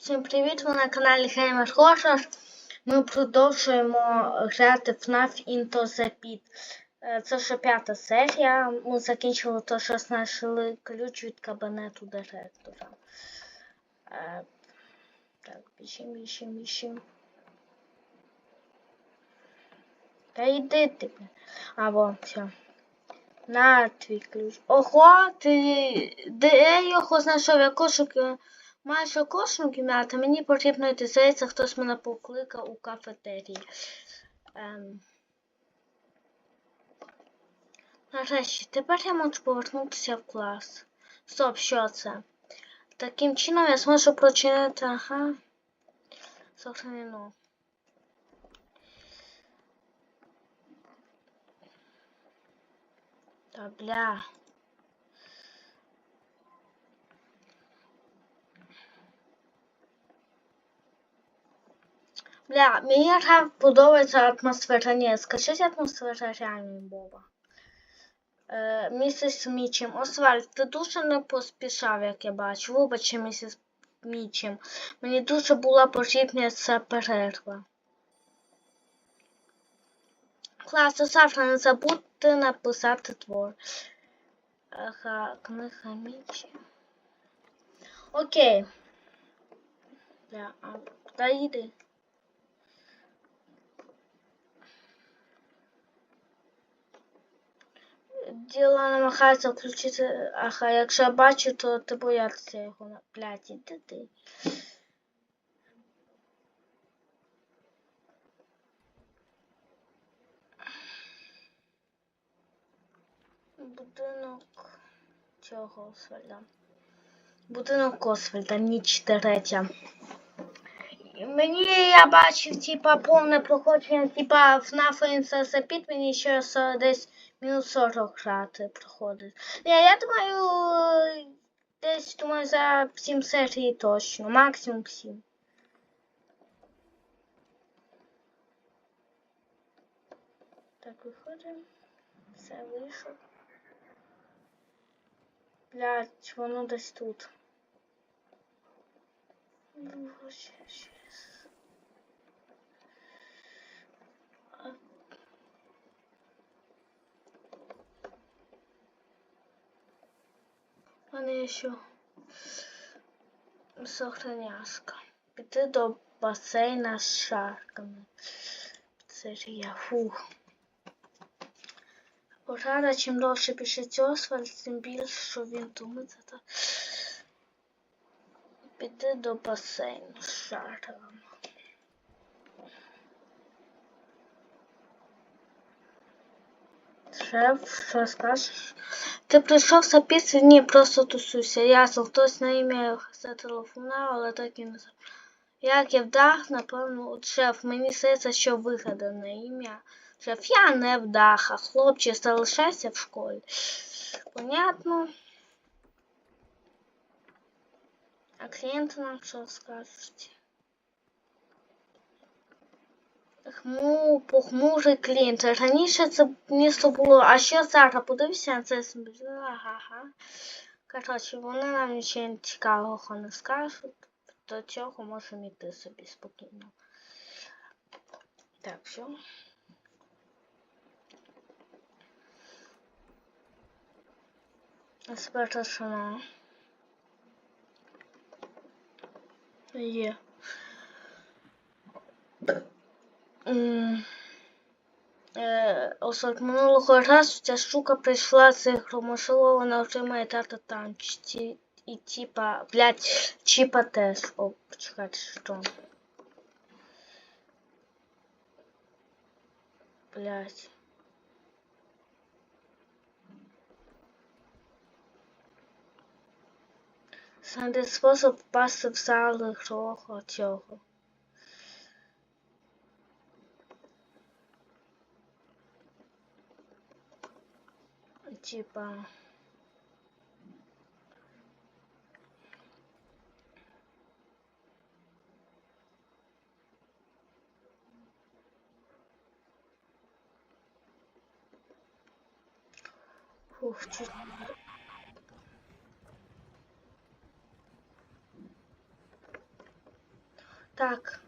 Всім привіт! Ви на каналі Геймер Horror. Ми продовжуємо грати FNAF Into the Pit. Е, Це вже п'ята серія. Ми закінчили те, що знайшли ключ від кабінету директора. Е, Так, біжим, біжим, біжим. Та йди ти. А, во, все. На твій ключ. Ого, ти де його знайшов? Я кошик е, майже кожну кімнату. Мені потрібно йти здається, хтось мене покликав у кафетерії. Ем. Нарешті, тепер я можу повернутися в клас. Стоп, що це? Таким чином я зможу прочинити, ага. Сохранено. Та бля. Бля, мені гра подобається атмосфера. Ні, скажіть атмосфера реально Боба. Е, місіс Мічем. Освальд, ти дуже не поспішав, як я бачу. Вибачте, місіс Мічем. Мені дуже була потрібна ця перерва. Класно, завтра не забудьте написати твор. Ага, книга Мічі. Окей. Бля, йди? Діло намагається включити. Ага, якщо я бачу, то ти боятися його пляті. Де ти? Будинок цього Освальда. Будинок Освальда, ніч третя. Мені я бачив, типа, повне проходження, типа, FNAF Princess Pit, мені ще десь мінус 40 грати проходить. Ні, я думаю, десь думаю за 7 серій точно, максимум 7. Так, виходимо. Все, вийшов. Блядь, воно десь тут. Ну, ще, ще. У мене є ще сохраняшка. Піти до басейна з шарками. Це ж я фух. Порада, чим довше пишець Освальд, тим більше, що він думається. Піти до басейну з шарками. Шеф, що скажеш? Ти прийшов записувати? Ні, просто тусуйся. Ясно, хтось на ім'я зателефонував, але так і не знаю. Як я вдах, напевно, от шеф, мені здається, що вигадане ім'я. Шеф, я не вдаха. Хлопче, залишайся в школі. Понятно. А клієнти нам що скажуть? Хму, похмурий клієнт. Раніше це місто було, а що зараз? Подивися на це. Ага. Коротше, вони нам нічого цікавого не скажуть. До цього можемо йти собі спокійно. Так, все. Спочатку. Є. Е, Осад минулого разу ця штука прийшла з ігру, можливо, вона вже має тата танчці. І типа, блядь, чіпа теж. О, почекайте, що. Блядь. Знайди спосіб впасти в зали гроху цього. Типа. Фух, чуть Так.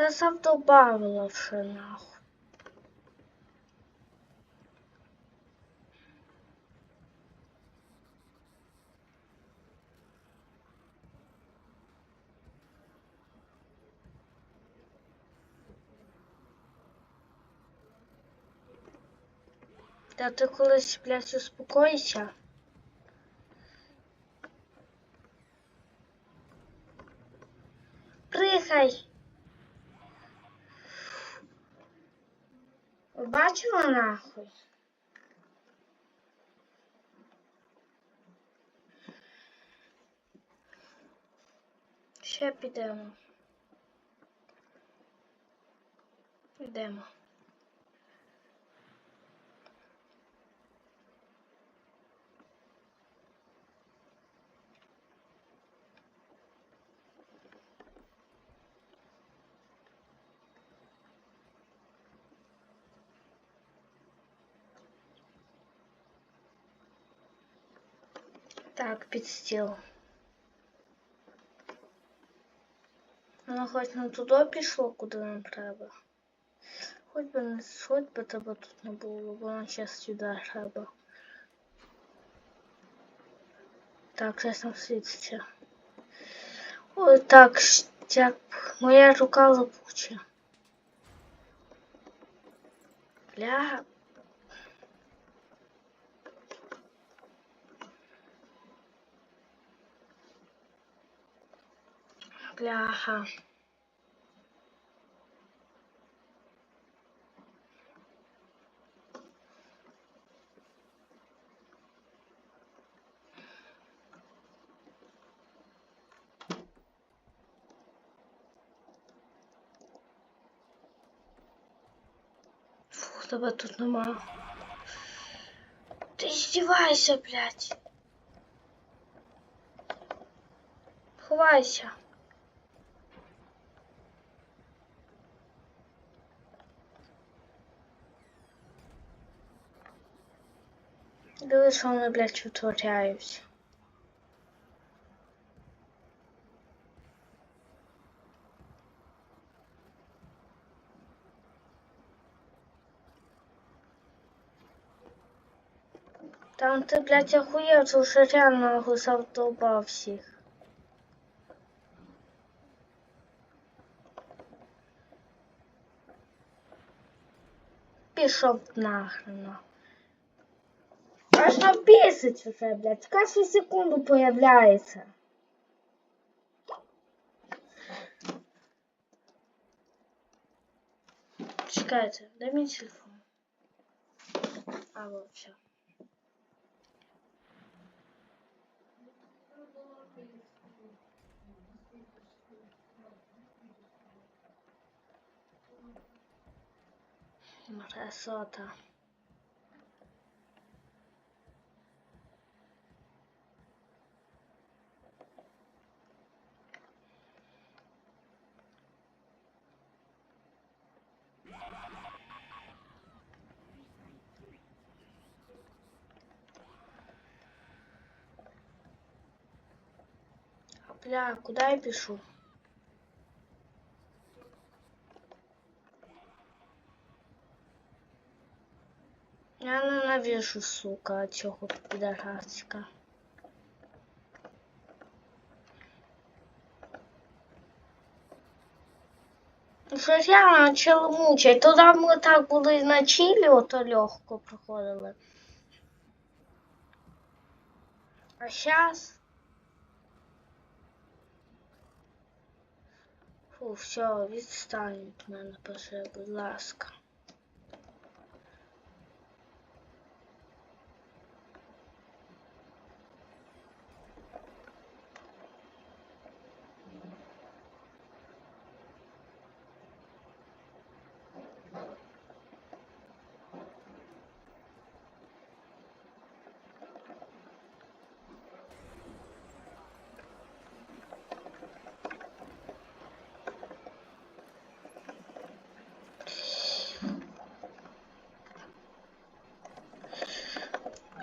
Та завдобавила вже нахуй. Та ти колись, блядь, успокойся. Бачила нахуй? Ще підемо. Підемо. Так, під стіл. Воно хоч не туди пішло, куди нам треба. Хоч би не хоч би тебе тут не було, бо нам зараз сюди треба. Так, зараз нам світиться. Ой, так, штяк. Моя рука лопуча. Бля. Бляха. Фух, тебе тут нема. Ти здівайся, блядь. Ховайся. Диви, що вони, блядь, витворяють. Там ти, блядь, охуєв, це вже реально завдолбав всіх. Пішов нахрен. Аж біситься це, блядь. Кожну секунду появляється. Чекайте, дай мені телефон. А, вот, все. Красота. Бля, куда я пишу? Я ненавижу, сука, цього підараска. Ну що ж я почала мучать. Тоді ми так були на чилі, ото легко проходили. А сейчас... Фу, все, відстань від мене, прошу, будь ласка.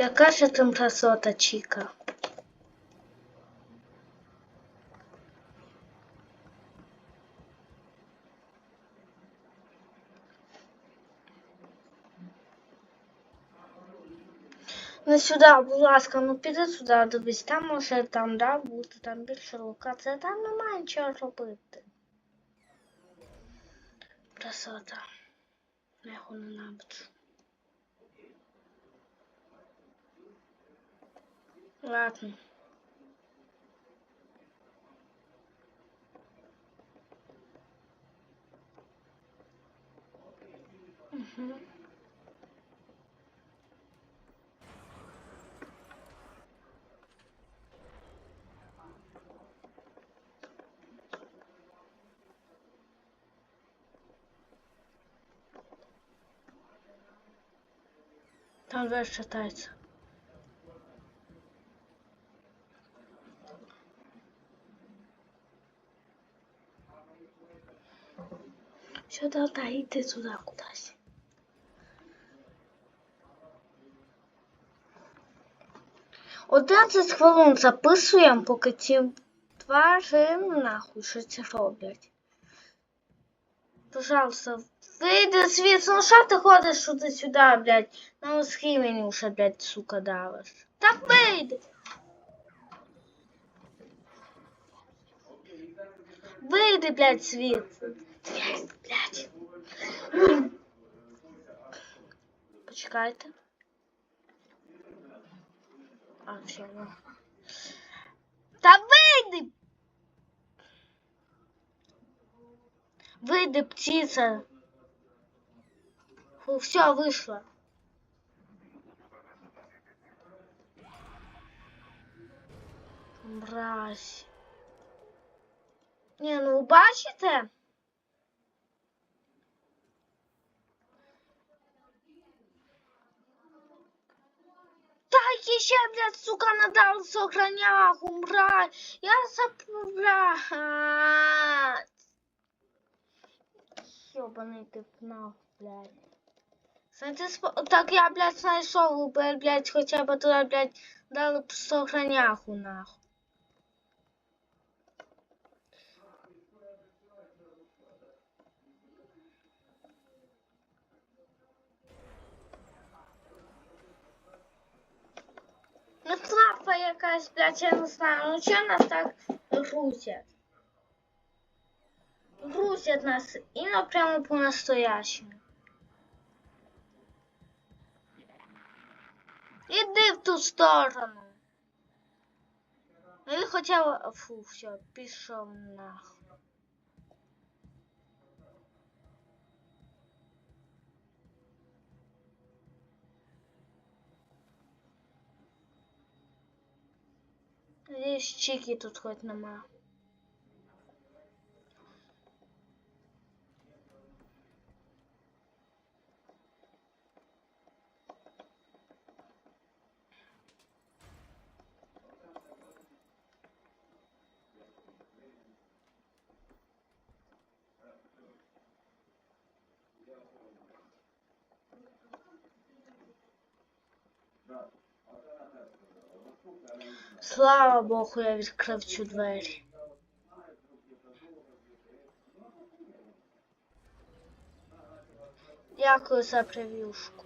Яка ж там красота, Чіка? Ну сюди, будь ласка, ну піди сюди, дивись, там може там, да, бути, там більше локація, там немає нічого робити. Красота. Я його ненавиджу. Ладно. Угу. Там дверь шатается. Сюда, да, иди туда кудись. Одинадцять хвилин записуємо, поки ці тварини нахуй що це роблять. Пожалуйста, вийди звідси, ну що ти ходиш сюди сюди, блядь? На мозги мені вже, блядь, сука, давиш. Так вийди. Вийди, блядь, звідси. Блядь, блядь. Почекайте. А, все, ну. Та вийди! Вийди, птиця. Фу, все, вийшла. Мразь. Не, ну бачите? Так, еще, блядь, сука, надал сохраняху, мразь. Я забрать. Ёбаный ты нахуй, блядь. Знаєте, сп- так я, блядь, знайшов, би, блядь, хоча б туди, блядь, дали б сохраняху, нахуй. Ну, клапа якась, блядь, я не знаю, ну чого нас так грузять? Грузять нас, і прямо по-настоящему. Іди в ту сторону. Ну, Він хоча фу, все, пішов нахуй. Чики тут хоч нема. Слава Богу, я відкрив цю двері. Дякую за прев'юшку.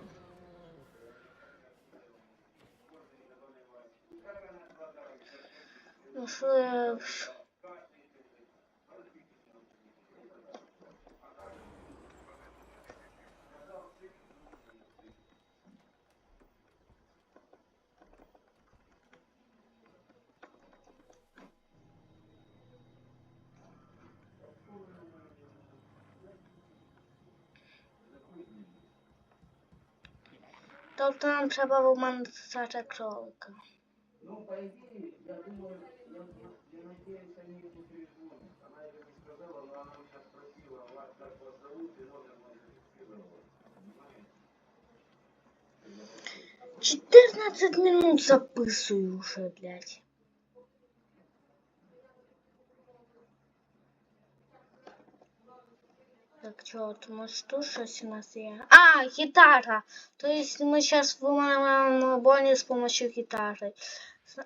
Ну що я... Тобто нам треба виманити кролика. Ну, по идее, я думаю, я, я, надеюсь, они не переживут. Она это не сказала, но она меня спросила, вас как вас зовут, и. Понимаете? Я такой, 14 минут записую уже, блядь. Так, чого, тому що тут щось у нас є. А, гітара! Тобто ми зараз вимагаємо бонус з допомогою гітари.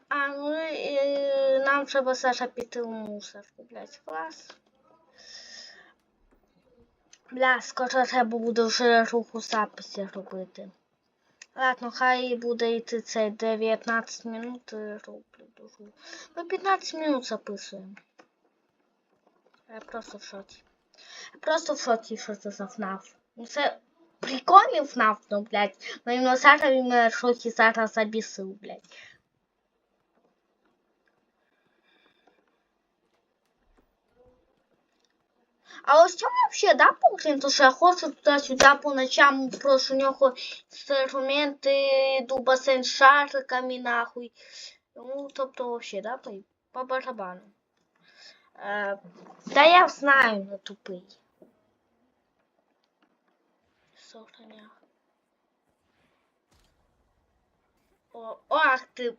А, ну і нам треба Саша піти у мусорку, блядь, клас. Бля, скоро треба буде вже руху записі робити. Ладно, хай буде йти цей 19 минут і роблю дуже. Ми 15 минут записуємо. Я просто в шоці. Просто в шоці, що це за ФНАФ. Ну це прикольний ФНАФ, ну, блядь. Ну іменно Саша він мене в шоці зараз забісив, блядь. А ось цьому вообще, да, Путін, то що я хочу туди-сюди по ночам, прошу нього інструменти, йду басейн з шариками, нахуй. Ну, тобто, вообще, да, по, по барабану. Е, да я знаю, не тупий. Сохраня. О, ах ти.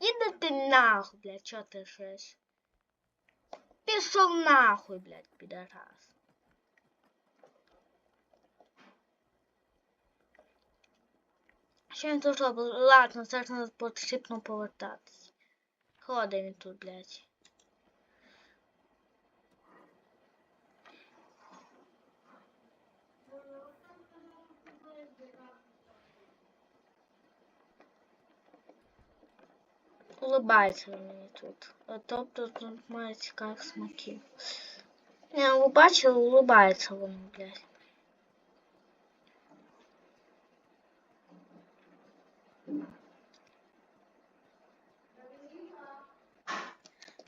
Іди ти нахуй, блядь, чо ти шеш? Пішов нахуй, блядь, підарас. Що він тут робить? Ладно, зараз потрібно повертатись. Ходить він тут, блядь. Улыбається він мені тут. А Тобто тут має цікавих смаків. Не, ви бачили, улыбається він, блядь.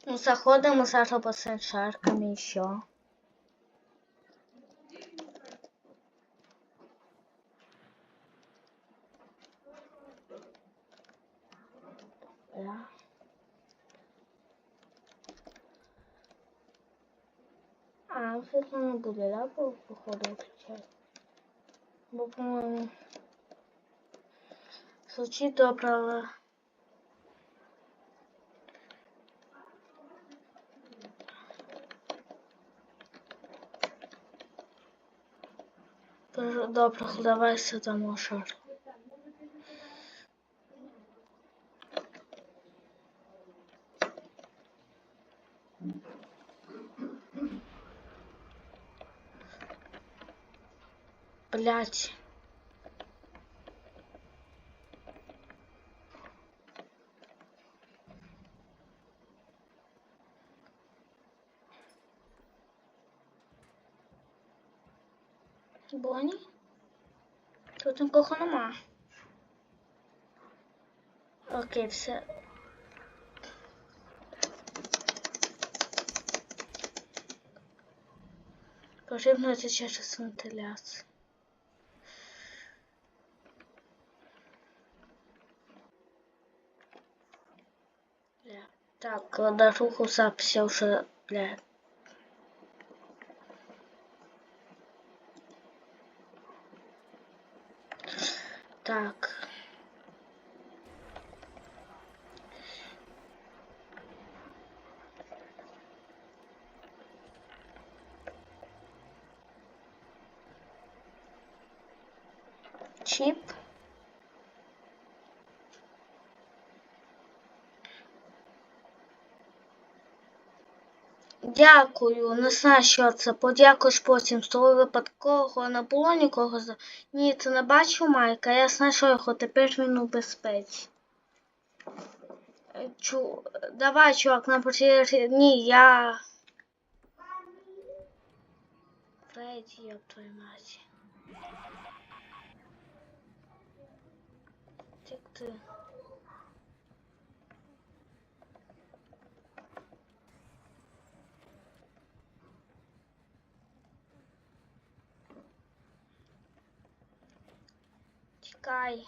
Ну, заходимо зараз по шарками і що? Да. А, все не буде, да, по- походу включати? Бо, по-моєму, але... Дуже Добре, давай сюди шар. Блять. Боні? Тут нікого нема. Окей, все. Потрібно зараз вентиляцію. Бля. Так, до руху записи вже, бля. Так. Чіп. Дякую, не знаю, що це. Подякуєш потім. З того випадкового не було нікого за. Ні, ти не бачив Майка, я знайшов його, тепер він у безпеці. Е, Чу... Давай, чувак, нам потрібно. Ні, я. Фредді, як твою мать. Тік ти. Тікай.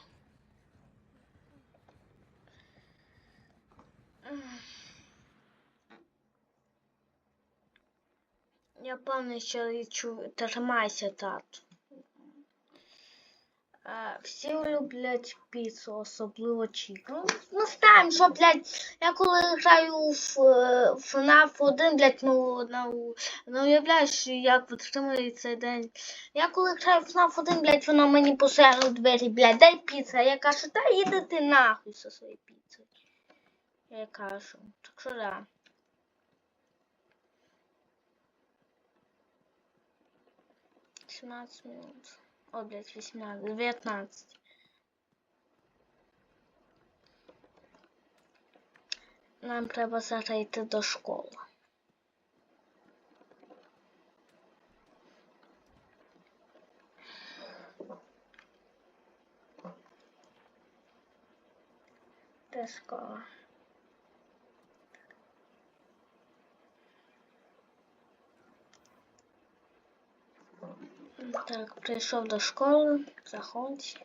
Я певний, що чу... тримайся, тату. Всі люблять піцу, особливо чік. Ну, знаємо, що, блядь, я коли граю в FNAF 1, блядь, ну, ну, ну уявляєш, як витримує цей день. Я коли граю в FNAF 1, блядь, вона мені у двері, блядь, дай піца. Я кажу, та їди ти нахуй зі своєю піцею. Я кажу, так що да. Семнадцать минут. О, блядь, 18, 19. Нам треба зараз йти до школи. Де школа? Так, прийшов до школи, заходь.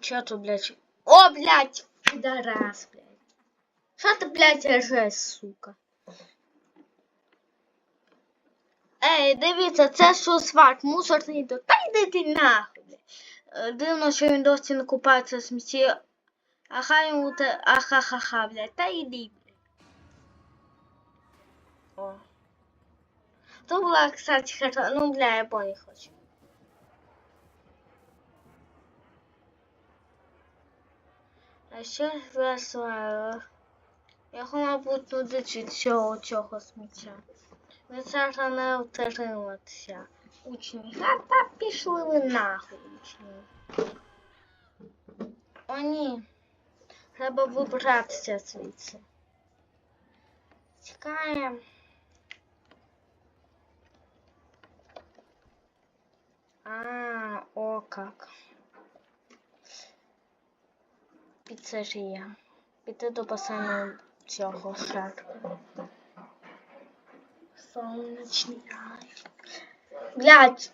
Чё тут, блядь? О, блядь! Пидорас, блядь. Что ты, блядь, ржешь, сука? Ей, дивіться, це що сварк, мусорний до. Та йди ти нахуй, блядь. Е, Дивно, що він досі не купається в смітті. А хай йому те. Ахахаха, блядь. Та йди, блядь. О. То була, кстати, хорошо. Ну, бля, я понял хочу. А ще весело. Його, мабуть, нудить від цього цього сміття. Ви зараз не втриматися. Учні. Та пішли ви нахуй, учні. О, ні. Треба вибратися звідси. Тікаємо. как. Піцерія. Піти до басейну цього шарку. Сонячний рай. Блять,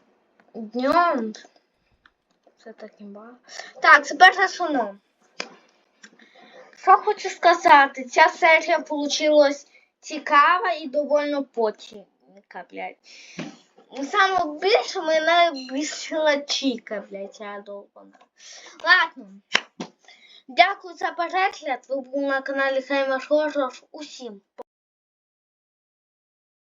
днем. Це так імба. Так, тепер засуну. Що хочу сказати, ця серія получилась цікава і довольно потінка, блядь. Саме більше мене бісила Чіка, блядь, я довбана. Ладно. Дякую за перегляд. Ви були на каналі Хаймер Хоррор. Усім.